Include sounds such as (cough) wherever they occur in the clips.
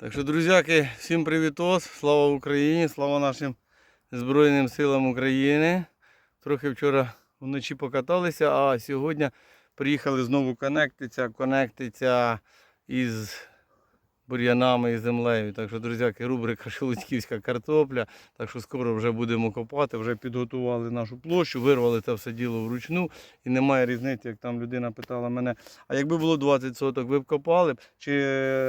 Так що, друзяки, всім привітос, слава Україні, слава нашим Збройним силам України. Трохи вчора вночі покаталися, а сьогодні приїхали знову конектитися, конектитися із бур'янами і землею. Так що, друзяки, рубрика Шелудьківська картопля. Так що скоро вже будемо копати, вже підготували нашу площу, вирвали це все діло вручну. І немає різниці, як там людина питала мене, а якби було 20 соток, ви б копали чи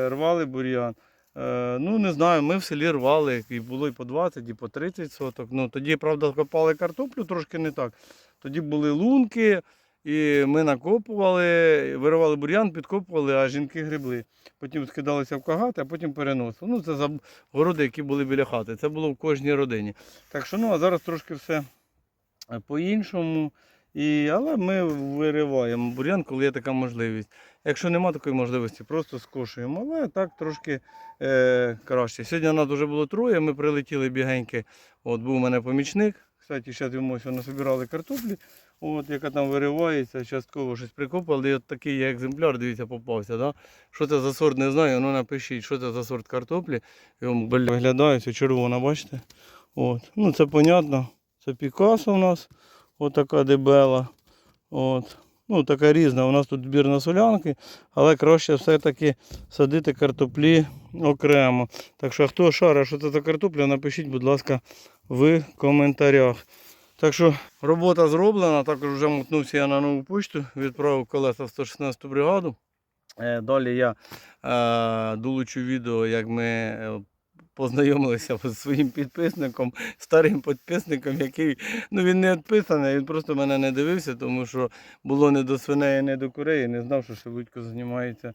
рвали бур'ян? Е, ну, не знаю, ми в селі рвали, і було і по 20, і по 30 соток. Ну, тоді, правда, копали картоплю трошки не так. Тоді були лунки, і ми накопували, виривали бур'ян, підкопували, а жінки грибли. Потім скидалися в кагати, а потім переносили. Ну, це за городи, які були біля хати. Це було в кожній родині. Так що, ну, а зараз трошки все е, по-іншому. І, але ми вириваємо бур'ян, коли є така можливість. Якщо немає такої можливості, просто скошуємо. Але так трошки е, краще. Сьогодні нас вже було троє, ми прилетіли бігеньки. От був у мене помічник. Кстати, зараз йому насобирали картоплі, от, яка там виривається, частково щось прикопали. І от такий екземпляр, дивіться, попався. Да? Що це за сорт, не знаю. Ну напишіть, що це за сорт картоплі. Йому виглядає, це червона, бачите? От. Ну це понятно. Це Пікасо у нас. Отака дебела. От. Ну, така різна. У нас тут збір на солянки, але краще все-таки садити картоплі окремо. Так що, хто шара, що це за картопля, напишіть, будь ласка, в коментарях. Так що робота зроблена, також вже мотнувся я на нову почту, відправив колеса в 116 бригаду. Е, Далі я е, долучу відео, як ми е, познайомилися зі своїм підписником, старим підписником, який ну він не відписаний, він просто мене не дивився, тому що було не до свиней, не до курей. Не знав, що Шелудько займається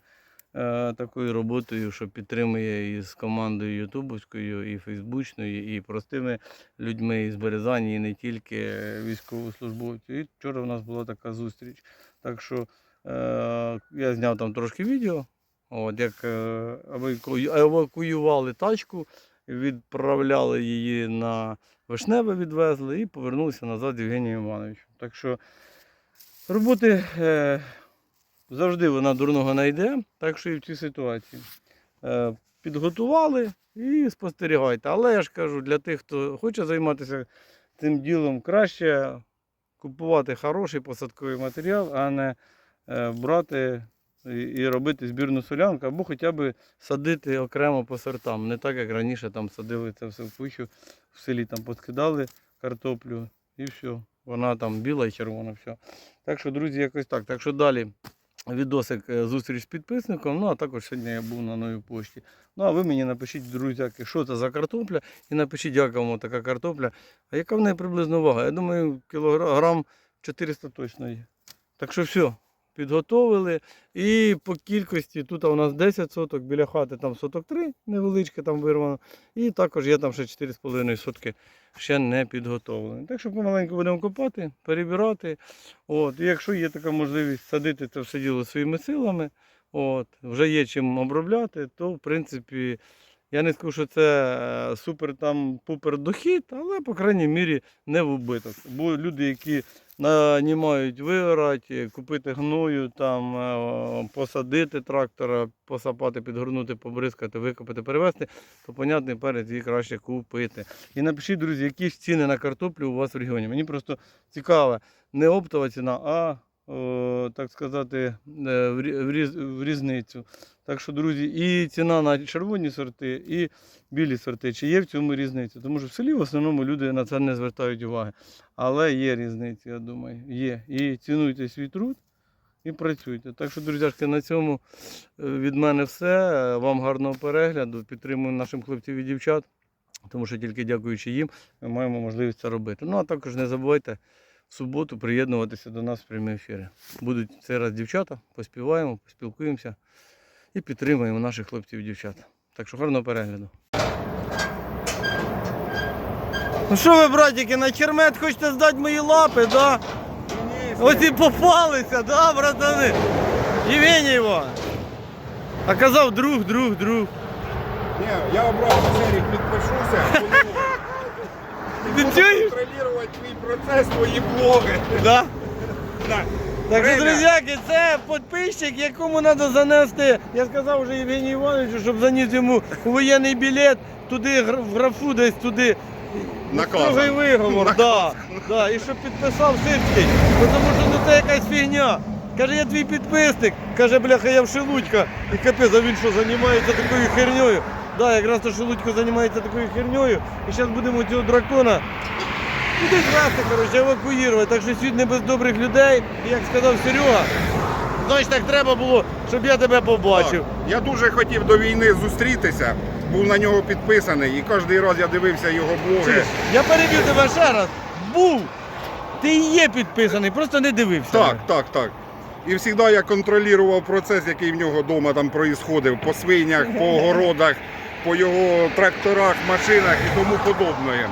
е, такою роботою, що підтримує із командою Ютубовською, і Фейсбучною, і простими людьми із Березані, і не тільки е, військовослужбовці. І вчора в нас була така зустріч. Так що е, я зняв там трошки відео. От, як е, евакуювали тачку, відправляли її на Вишневе, відвезли і повернулися назад з Євгенієм Івановичем. Так що роботи е, завжди вона дурного не йде, так що і в цій ситуації. Е, підготували і спостерігайте. Але я ж кажу, для тих, хто хоче займатися цим ділом, краще купувати хороший посадковий матеріал, а не е, брати і, робити збірну солянку, або хоча б садити окремо по сортам. Не так, як раніше там садили це все в кучу, в селі там подкидали картоплю і все. Вона там біла і червона, все. Так що, друзі, якось так. Так що далі відосик е, зустріч з підписником. Ну, а також сьогодні я був на новій пошті. Ну, а ви мені напишіть, друзяки, що це за картопля, і напишіть, яка вам така картопля, а яка в неї приблизно вага. Я думаю, кілограм 400 точно є. Так що все, підготовили. І по кількості тут у нас 10 соток, біля хати там соток 3 невеличке там вирвано. І також є там ще 4,5 сотки ще не підготовлені. Так що помаленьку будемо копати, перебирати. От. І якщо є така можливість садити це все діло своїми силами, от, вже є чим обробляти, то в принципі. Я не скажу, що це е, супер там пупер дохід, але по крайній мірі не в убиток. Бо люди, які нанімають виграти, купити гною, там, е, посадити трактора, посапати, підгорнути, побризкати, викопати, перевезти, то понятний перець її краще купити. І напишіть, друзі, які ж ціни на картоплю у вас в регіоні. Мені просто цікаво, не оптова ціна, а так сказати, е, в рі- в різ- в різницю. Так що, друзі, і ціна на червоні сорти, і білі сорти. Чи є в цьому різниця? Тому що в селі в основному люди на це не звертають уваги. Але є різниця, я думаю. Є. І цінуйте свій труд і працюйте. Так що, друзяшки, на цьому е, від мене все. Е, Вам гарного перегляду. Підтримуємо наших хлопців і дівчат, тому що тільки дякуючи їм, ми маємо можливість це робити. Ну а також не забувайте в суботу приєднуватися до нас в прямі ефіри. Будуть цей раз дівчата, поспіваємо, поспілкуємося і підтримуємо наших хлопців і дівчат. Так що гарного перегляду. Ну що ви, братики, на чермет хочете здати мої лапи, да? Ось і попалися, да, братани? Євгеній Іванович. А казав друг, друг, друг. Ні, я обрав серії, підпишуся, Ти чуєш? контролювати твій процес, твої блоги. Да? Так. Так що, Время. друзяки, це підписчик, якому треба занести. Я сказав вже Євгенію Івановичу, щоб заніс йому воєнний білет, туди гра- в графу десь туди. Наказано. Строгий виговор, да, да, і щоб підписав Сирський, бо тому що ну це якась фігня. Каже, я твій підписник. Каже, бляха, я в Шелудька. І капець, а він що, займається такою херньою? Да, якраз то Шелудько займається такою херньою. І зараз будемо цього дракона куди красти, коротше, евакуювати. Так що світ не без добрих людей. Як сказав Серега, значить так треба було, щоб я тебе побачив. Так. Я дуже хотів до війни зустрітися, був на нього підписаний і кожен раз я дивився його блоги. Чуєш? Я переб'ю тебе ще раз. Був! Ти і є підписаний, просто не дивився. Так, так, так. І завжди я контролював процес, який в нього вдома там проїсходив, по свинях, по огородах, по його тракторах, машинах і тому подобне.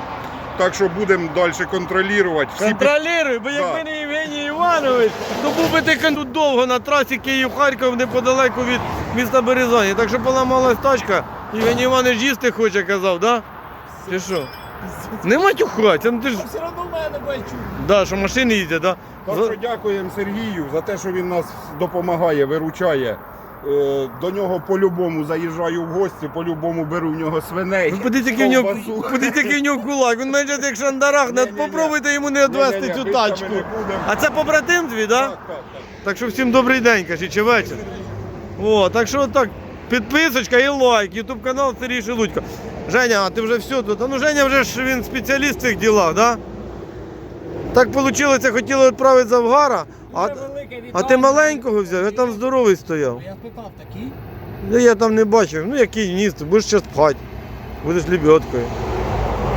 Так що будемо далі контролювати. Всі Контролюй, бо якби Да. не Євгеній Іванович, то був би ти тут довго на трасі Київ-Харків неподалеку від міста Березані. Так що поламалась тачка, Євгеній Іванович їсти хоче, казав, да? Чи що? Не матюхайся, ну ти ж. Все одно в мене бачу. Да, що машини їздять, да? Так що дякуємо Сергію за те, що він нас допомагає, виручає. Е, До нього по-любому заїжджаю в гості, по-любому беру в нього свиней. Ну, подивіться, який в нього, подивіться, який в нього кулак. Він менше як шандарах. Не Ні-ні-ні. попробуйте йому не відвести цю тачку. А це побратим твій, да? Так, так, так. Так що всім добрий день, кажіть, чи вечір. О, так що так, підписочка і лайк, ютуб канал Сергій Шелудько. Женя, а ти вже все тут. А ну Женя вже ж він спеціаліст в цих ділах, да? Так вийшло, хотіли відправити з Авгара, а. А ти маленького взяв, я там здоровий стояв. Я спитав такий. Да я там не бачив. Ну який ніс, ти будеш зараз пхати. Будеш лебедкою.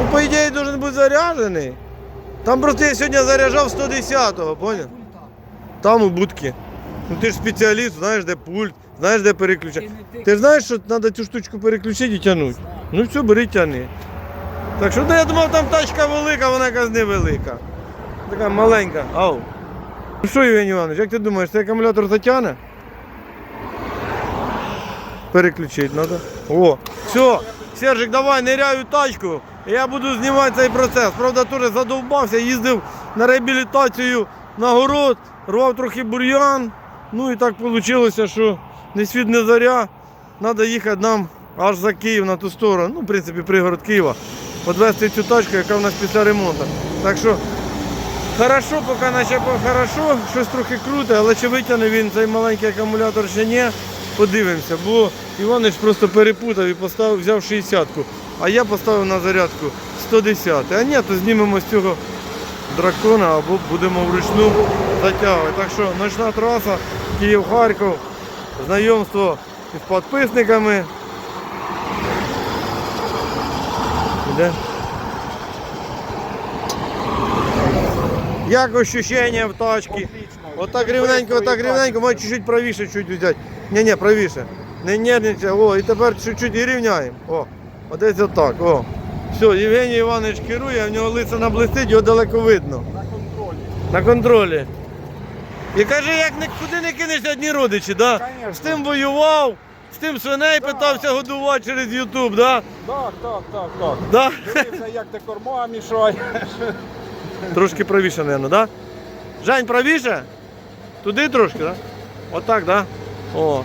Ну, по ідеї, должен бути заряджений. Там просто я сьогодні заряджав 110-го, поняв? Там у будки. Ну ти ж спеціаліст, знаєш, де пульт, знаєш, де переключати. Ти ж знаєш, що треба цю штучку переключити і тягнути. Ну все, бери тяни. Так що ну, я думав, там тачка велика, вона якась невелика. Така маленька. Ау. Ну що, Євгеній Іванович, як ти думаєш, цей акумулятор затягне? Переключити треба. О, все. Сержик, давай, ниряю тачку. Я буду знімати цей процес. Правда, теж задовбався, їздив на реабілітацію на город, рвав трохи бур'ян. Ну і так вийшло, що не світ не заря. Треба їхати нам аж за Київ на ту сторону. Ну, в принципі, пригород Києва. Подвести цю тачку, яка в нас після ремонту. Так що Хорошо, поки наче по- хорошо, щось трохи круте, але чи витягне він цей маленький акумулятор чи ні, подивимося. Бо Іванич просто перепутав і поставив, взяв 60-ку, а я поставив на зарядку 110. А ні, то знімемо з цього дракона або будемо вручну затягувати. Так що ночна траса, Київ-Харків, знайомство з підписниками. Іде. Як ощущення в тачці? Отак рівненько, отак рівненько, може чуть-чуть правіше чуть взяти. Ні, ні, правіше. Не нервничай. О, і тепер чуть-чуть і рівняємо. О, одесь отак. О. Все, Євгеній Іванович керує, в нього лице наблистить, його далеко видно. На контролі. На контролі. І каже, як нікуди не кинешся одні родичі, да? Конечно. З тим воював, з тим свиней питався годувати через Ютуб, да? Так, так, так, так. Да? Дивився, як ти корма мішає. Трошки правіше, мабуть, да? Жень, правіше? Туди трошки, да? Отак, да? О.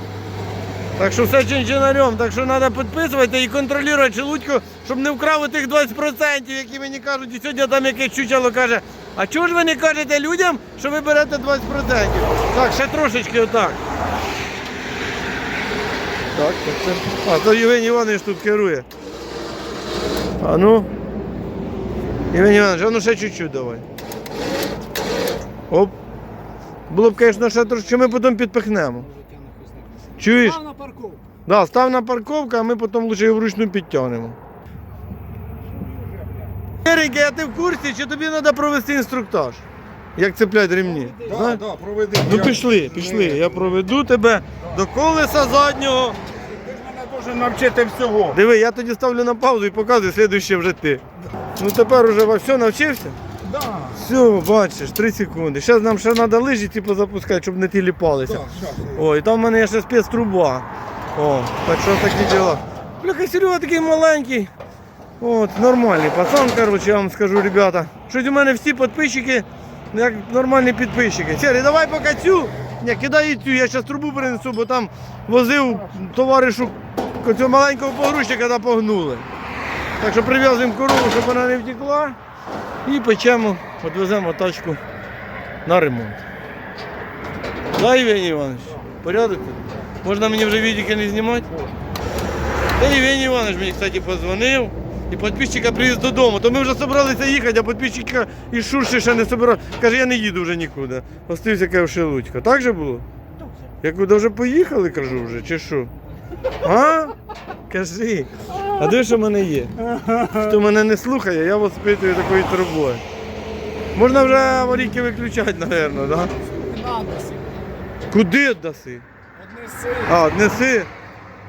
Так що все чинчинарем, так що треба підписувати і контролювати желудько, щоб не вкрав тих 20%, які мені кажуть, і сьогодні там якесь чучело каже, а чого ж ви не кажете людям, що ви берете 20%? Так, ще трошечки отак. Так, так, це. А, то Євгеній Іванович тут керує. А ну. Євгеній Іванович, а ну ще чуть-чуть давай. Оп. Було б, звісно, ще трошки, ми потім підпихнемо. Чуєш? Став на парковку. Да, став на парковку, а ми потім лише його вручну підтягнемо. Ереньке, а ти в курсі, чи тобі треба провести інструктаж? Як цеплять ремні? Так, Знаєш? так, проведи. Ну Я- пішли, пішли. Я проведу тебе до колеса заднього. Ти ж мене дуже навчити всього. Диви, я тоді ставлю на паузу і показую, слідуще вже ти. Ну тепер уже во все навчився? Да. Все, бачиш, 3 секунди. Зараз нам ще треба лижі типу, запускати, щоб не ті ліпалися. Так, щас. О, і там в мене є ще спецтруба. О, так що такі діла. Бляха, Серега такий маленький. От, нормальний пацан, короче, я вам скажу, ребята. Щось у мене всі підписчики як нормальні підписчики. Сергій, давай поки цю. Ні, кидай і цю, я зараз трубу принесу, бо там возив товаришу цього маленького погрузчика та погнули. Так що прив'язуємо корову, щоб вона не втекла. І печемо, відвеземо тачку на ремонт. Да, Євгеній Іванович? Порядок? Можна мені вже відео не знімати? Та Євгеній Іванович мені, кстати, позвонив. І підписчика привіз додому. То ми вже зібралися їхати, а підписчика із Шурші ще не собирав. Каже, я не їду вже нікуди. Остився каже, Шелудько. Так же було? Я куди вже поїхали, кажу вже, чи що? А? Кажи. А де що в мене є? Хто мене не слухає, я вас спитую такою трубою. Можна вже аварійки виключати, мабуть, си. Куди віддаси? Однеси. А, неси.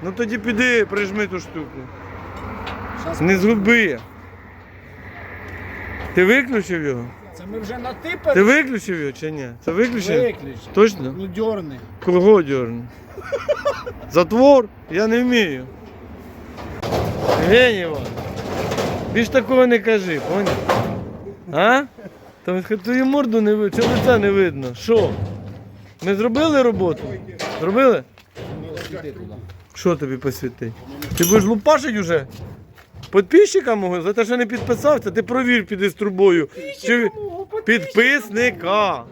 Ну тоді піди, прижми ту штуку. Не згуби. Ти виключив його? Це ми вже натипали. Ти виключив його чи ні? Це виключив? Виключ. Точно? Ну дьорни. Кого дьорну? Затвор? Я не вмію. Євгеній Іванович, більш такого не кажи, поняв? А? Там твою морду не видно, цього лиця не видно. Що? Ми зробили роботу? Зробили? Що тобі посвітить? Ти будеш лупашить уже? Підписчика мого за те, що не підписався, ти провір піди з трубою. Чи... Підписника.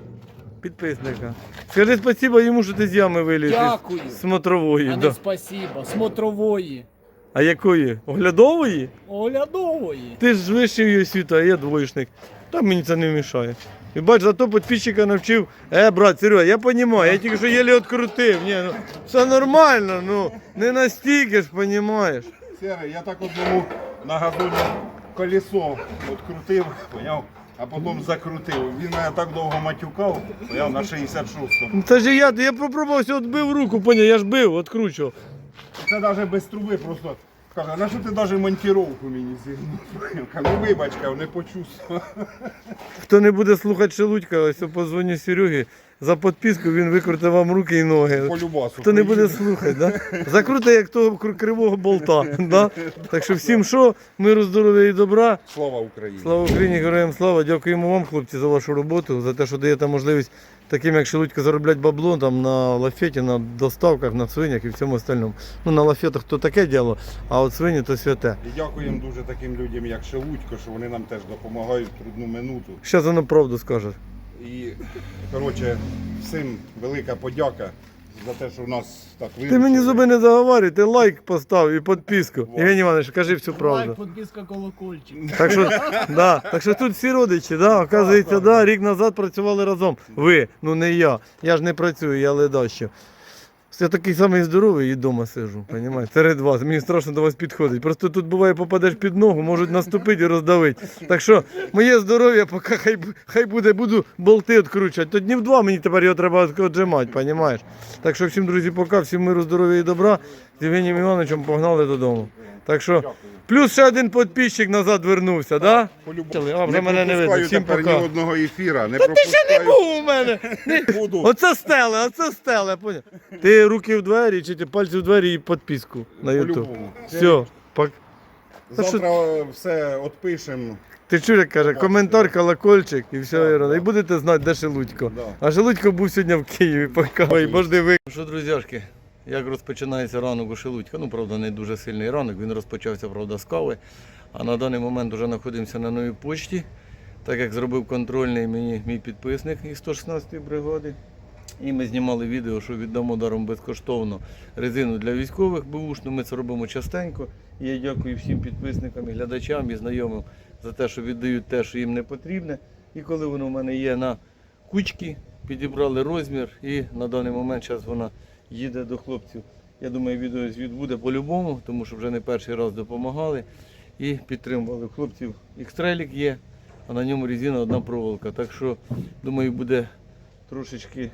Підписника. Скажи спасибо йому, що ти з ями виліз. Дякую. Смотрової. А Да. спасибо. Смотрової. А якої? Оглядової? Оглядової. Ти ж вищий її освіту, а я двоєшник. Та мені це не мішає. І бач, зато підписчика навчив. Е, брат, Серега, я розумію, я тільки що єлі відкрутив. Ні, ну, все нормально, ну не настільки ж, розумієш. Серый, я так одному на газоні колесо відкрутив, поняв, а потім закрутив. Він мене так довго матюкав, поняв, на 66-му. Ну, Це ж я, я попробував, от бив руку, поняв, я ж бив, відкручував. Це навіть без труби просто. Каже, на що ти навіть монтіровку мені зігнув? Кажу, вибач, кажу, не почув. Хто не буде слухати Шелудька, ось я позвоню Серегі. За підписку він викрутив вам руки і ноги. По любасу. Хто не буде слухати, да? закрути як того кр- кривого болта. Да? Так що всім що, миру, здоров'я і добра. Слава Україні! Слава Україні, героям слава. Дякуємо вам, хлопці, за вашу роботу, за те, що даєте можливість таким, як Шелудько, заробляти бабло там на лафеті, на доставках, на свинях і всьому остальному. Ну на лафетах то таке діло, а от свині то святе. І дякуємо дуже таким людям, як Шелудько, що вони нам теж допомагають в трудну минуту. Щас воно правду скаже. І, коротше, всім велика подяка за те, що в нас так вийшло. Ти мені зуби не заговорюй, ти лайк постав і підписку. Євгеній Іванович, кажи всю правду. Лайк, підписка, колокольчик. Так що, да, так що тут всі родичі, да, оказується, да, рік назад працювали разом. Ви, ну не я. Я ж не працюю, я ледащу. Я такий самий здоровий і вдома сижу, розумієш, Серед вас. Мені страшно до вас підходить. Просто тут буває, попадеш під ногу, можуть наступити і роздавити. Так що моє здоров'я, поки хай, хай буде, буду болти відкручувати. То днів два мені тепер його треба віджимати, розумієш? Так що всім, друзі, пока, всім миру, здоров'я і добра. З Євгенієм Івановичем погнали додому. Так що, плюс ще один підписчик назад вернувся, так? Да? А, вже мене не видно. Всім тепер пока. ні одного ефіра. Не Та ти ще не був у мене. (laughs) Не- Буду. Оце стеле, оце стеле, поняв? Ти руки в двері, чи ти пальці в двері і підписку на YouTube. По-любому. Все, пак. Та що- Завтра все відпишемо. Ти чуєш, як каже, коментар, колокольчик і все, Ірина. І будете знати, де Шелудько. Да. А Шелудько був сьогодні в Києві, пока. Ой, божди ви. Що, друзяшки, як розпочинається ранок у Шелудька? Ну, правда, не дуже сильний ранок, він розпочався, правда, з кави. А на даний момент вже знаходимося на новій почті, так як зробив контрольний мені мій підписник із 116-ї бригади. І ми знімали відео, що віддамо даром безкоштовно резину для військових бушну. Ми це робимо частенько. І я дякую всім підписникам, і глядачам і знайомим за те, що віддають те, що їм не потрібне. І коли воно в мене є на кучці, підібрали розмір, і на даний момент зараз вона їде до хлопців. Я думаю, відеозвіт буде по-любому, тому що вже не перший раз допомагали і підтримували хлопців. Ікстрелік є, а на ньому резина одна проволока. Так що, думаю, буде трошечки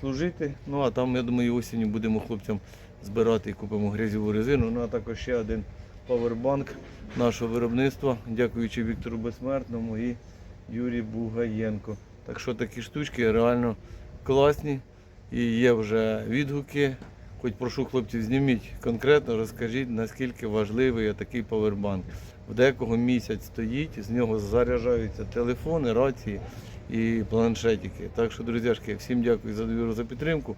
служити. Ну а там, я думаю, осінню будемо хлопцям збирати і купимо грязьову резину. Ну а також ще один павербанк нашого виробництва, дякуючи Віктору Безсмертному і Юрію Бугаєнко. Так що такі штучки реально класні і є вже відгуки. Хоч прошу хлопців, зніміть конкретно, розкажіть, наскільки важливий такий павербанк. В декого місяць стоїть, з нього заряджаються телефони, рації і планшетики. Так що, друзяшки, всім дякую за довіру за підтримку.